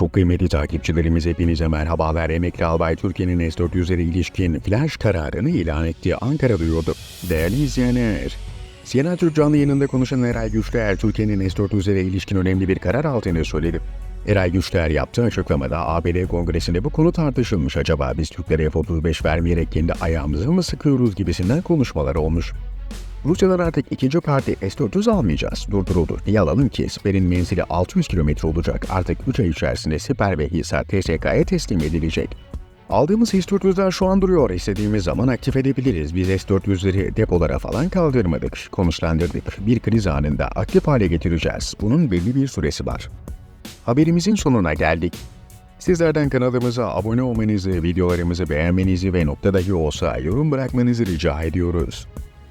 Çok kıymetli takipçilerimiz hepinize merhabalar. Emekli Albay Türkiye'nin S-400'lere ilişkin flash kararını ilan etti. Ankara duyurdu. Değerli izleyenler, CNN Türk canlı yayınında konuşan Eray Güçlüer, Türkiye'nin S-400'lere ilişkin önemli bir karar aldığını söyledi. Eray Güçlüer yaptığı açıklamada ABD Kongresi'nde bu konu tartışılmış acaba biz Türklere F-35 vermeyerek kendi ayağımızı mı sıkıyoruz gibisinden konuşmalar olmuş. Rusya'dan artık ikinci parti S-400 almayacağız. Durduruldu. Niye alalım ki? Siper'in menzili 600 kilometre olacak. Artık 3 ay içerisinde Siper ve Hisar TSK'ya teslim edilecek. Aldığımız S-400'ler şu an duruyor. İstediğimiz zaman aktif edebiliriz. Biz S-400'leri depolara falan kaldırmadık. Konuşlandırdık. Bir kriz anında aktif hale getireceğiz. Bunun belli bir süresi var. Haberimizin sonuna geldik. Sizlerden kanalımıza abone olmanızı, videolarımızı beğenmenizi ve nokta olsa yorum bırakmanızı rica ediyoruz.